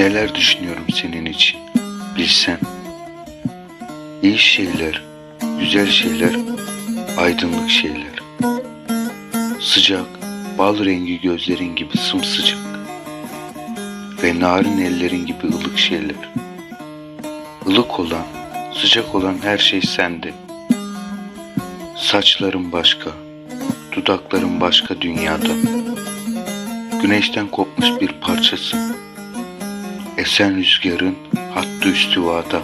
Neler düşünüyorum senin için bilsen. İyi şeyler, güzel şeyler, aydınlık şeyler. Sıcak, bal rengi gözlerin gibi sımsıcak. Ve narin ellerin gibi ılık şeyler. Ilık olan, sıcak olan her şey sende. Saçların başka, dudakların başka dünyada. Güneşten kopmuş bir parçasın. Esen rüzgarın hattı üstüvada.